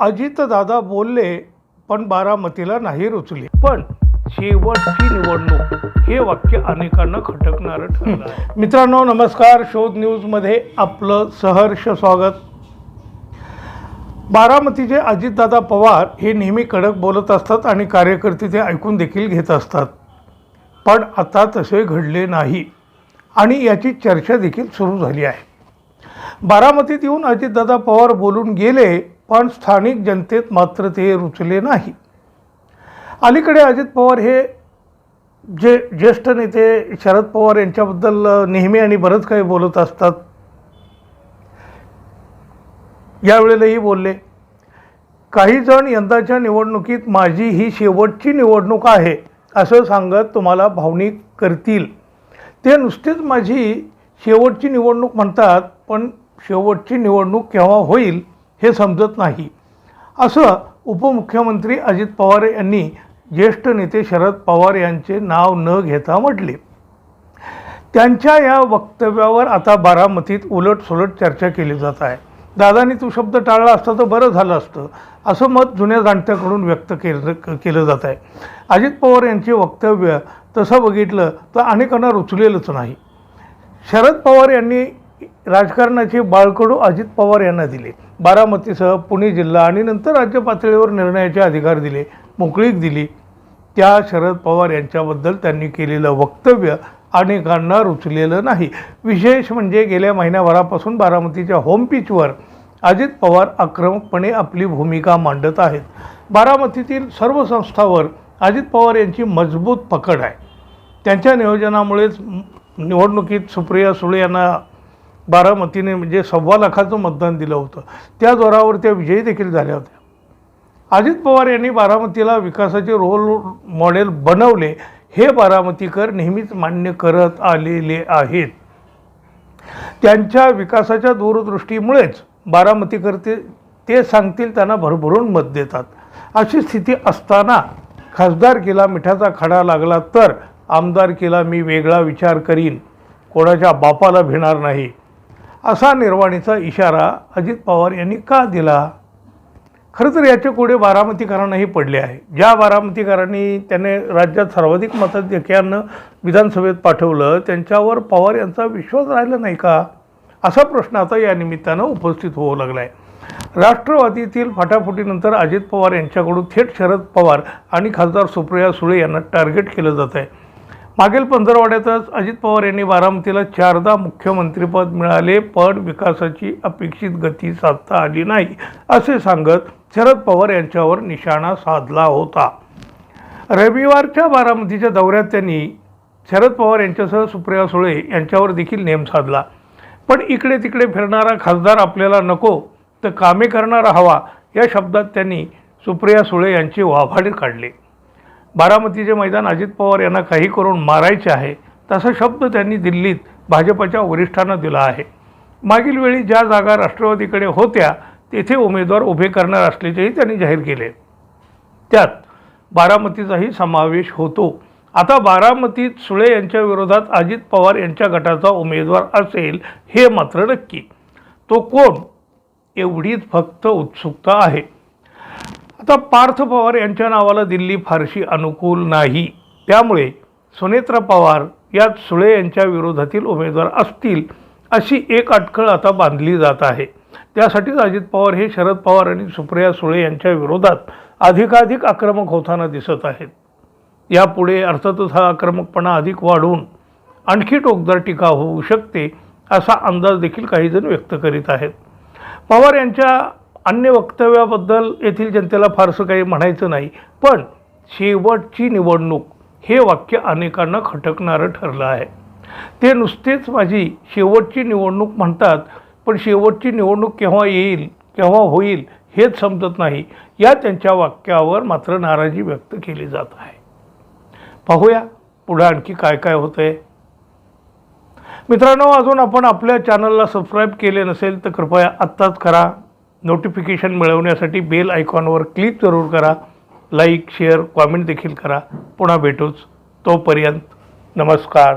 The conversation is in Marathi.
अजितदादा बोलले पण बारामतीला नाही रुचले. पण शेवटची निवडणूक हे वाक्य अनेकांना खटकणारं ठरलं मित्रांनो नमस्कार. शोध न्यूजमध्ये आपलं सहर्ष स्वागत. बारामतीचे अजितदादा पवार हे नेहमी कडक बोलत असतात आणि कार्यकर्ते ते ऐकून देखील घेत असतात. पण आता तसे घडले नाही आणि याची चर्चा देखील सुरू झाली आहे. बारामतीत येऊन अजितदादा पवार बोलून गेले पण स्थानिक जनतेत मात्र ते रुचले नाही. अलीकडे अजित पवार हे जे ज्येष्ठ नेते शरद पवार यांच्याबद्दल नेहमी आणि बरंच काही बोलत असतात. यावेळेलाही बोलले काही जण यंदाच्या निवडणुकीत माझी ही शेवटची निवडणूक आहे असं सांगत तुम्हाला भावनिक करतील. ते नुसतीच माझी शेवटची निवडणूक म्हणतात पण शेवटची निवडणूक केव्हा होईल हे समजत नाही. असं उपमुख्यमंत्री अजित पवार यांनी ज्येष्ठ नेते शरद पवार यांचे नाव न घेता म्हटले. त्यांच्या या वक्तव्यावर आता बारामतीत उलटसुलट चर्चा केली जात आहे. दादानी तू शब्द टाळला असता तर बरं झालं असतं असं मत जुन्या जाणत्याकडून व्यक्त केलं केलं जात आहे. अजित पवार यांचे वक्तव्य तसं बघितलं तर अनेकांना रुचलेलंच नाही. शरद पवार यांनी राजकारणाचे बाळकडू अजित पवार यांना दिले. बारामतीसह पुणे जिल्हा आणि नंतर राज्य पातळीवर निर्णयाचे अधिकार दिले मोकळीक दिली. त्या शरद पवार यांच्याबद्दल त्यांनी केलेलं वक्तव्य अनेकांना रुचलेलं नाही. विशेष म्हणजे गेल्या महिन्याभरापासून बारामतीच्या होम पिचवर अजित पवार आक्रमकपणे आपली भूमिका मांडत आहेत. बारामतीतील सर्व संस्थावर अजित पवार यांची मजबूत पकड आहे. त्यांच्या नियोजनामुळेच निवडणुकीत सुप्रिया सुळे यांना बारामतीने म्हणजे सव्वा लाखाचं मतदान दिलं होतं. त्या जोरावर त्या विजयी देखील झाल्या होत्या. अजित पवार यांनी बारामतीला विकासाचे रोल मॉडेल बनवले. हे बारामतीकर नेहमीच मान्य करत आलेले आहेत. त्यांच्या विकासाच्या दूरदृष्टीमुळेच बारामतीकर ते ते सांगतील त्यांना भरभरून मत देतात. अशी स्थिती असताना खासदारकीला मिठाचा खडा लागला तर आमदारकीला मी वेगळा विचार करीन. कोणाच्या बापाला भिणार नाही. असा निर्वाणीचा इशारा अजित पवार यांनी का दिला? खरं तर याचे कोडे बारामतीकरांनाही पडले आहे. ज्या बारामतीकरांनी त्याने राज्यात सर्वाधिक मताधिक्यानं विधानसभेत पाठवलं त्यांच्यावर पवार यांचा विश्वास राहिला नाही का? असा प्रश्न आता या निमित्तानं उपस्थित होऊ लागला आहे राष्ट्रवादीतील फाटाफुटीनंतर अजित पवार यांच्याकडून थेट शरद पवार आणि खासदार सुप्रिया सुळे यांना टार्गेट केलं जात आहे मागील पंधरवाड्यातच अजित पवार यांनी बारामतीला चारदा मुख्यमंत्रीपद मिळाले पण विकासाची अपेक्षित गती साधता आली नाही असे सांगत शरद पवार यांच्यावर निशाणा साधला होता. रविवारच्या बारामतीच्या दौऱ्यात त्यांनी शरद पवार यांच्यासह सुप्रिया सुळे यांच्यावर देखील नेम साधला. पण इकडे तिकडे फिरणारा खासदार आपल्याला नको तर कामे करणारा हवा या शब्दात त्यांनी सुप्रिया सुळे यांचे वाभाडे काढले. बारामतीचे मैदान अजित पवार यांना काही करून मारायचे आहे तसा शब्द त्यांनी दिल्लीत भाजपच्या वरिष्ठांना दिला आहे. मागील वेळी ज्या जागा राष्ट्रवादीकडे होत्या तेथे उमेदवार उभे करणार असल्याचेही त्यांनी जाहीर केले. त्यात बारामतीचाही समावेश होतो. आता बारामतीत सुळे यांच्या विरोधात अजित पवार यांच्या गटाचा उमेदवार असेल हे मात्र नक्की. तो कोण? एवढीच फक्त उत्सुकता आहे. आता पार्थ पवार यांच्या नावाला दिल्ली फारशी अनुकूल नाही. त्यामुळे सुनेत्रा पवार यात सुळे यांच्या विरोधातील उमेदवार असतील अशी एक अटकळ आता बांधली जात आहे. त्यासाठीच अजित पवार हे शरद पवार आणि सुप्रिया सुळे यांच्या विरोधात अधिकाधिक आक्रमक होताना दिसत आहेत. यापुढे अर्थातच हा आक्रमकपणा अधिक वाढून आणखी टोकदार टीका होऊ शकते असा अंदाज देखील काहीजण व्यक्त करीत आहेत. पवार यांच्या अन्य वक्तव्याबद्दल येथील जनतेला फारसं काही म्हणायचं नाही पण शेवटची निवडणूक हे वाक्य अनेकांना खटकणारं ठरलं आहे. ते नुसतेच माझी शेवटची निवडणूक म्हणतात पण शेवटची निवडणूक केव्हा येईल केव्हा होईल हेच समजत नाही. या त्यांच्या वाक्यावर मात्र नाराजी व्यक्त केली जात आहे. पाहूया पुढं आणखी काय काय होतं आहे मित्रांनो अजून आपण आपल्या चॅनलला सबस्क्राईब केले नसेल तर कृपया आत्ताच करा. नोटिफिकेशन मिळवण्यासाठी बेल आयकॉनवर क्लिक जरूर करा. लाईक शेअर कॉमेंट देखील करा. पुन्हा भेटूच. तोपर्यंत नमस्कार.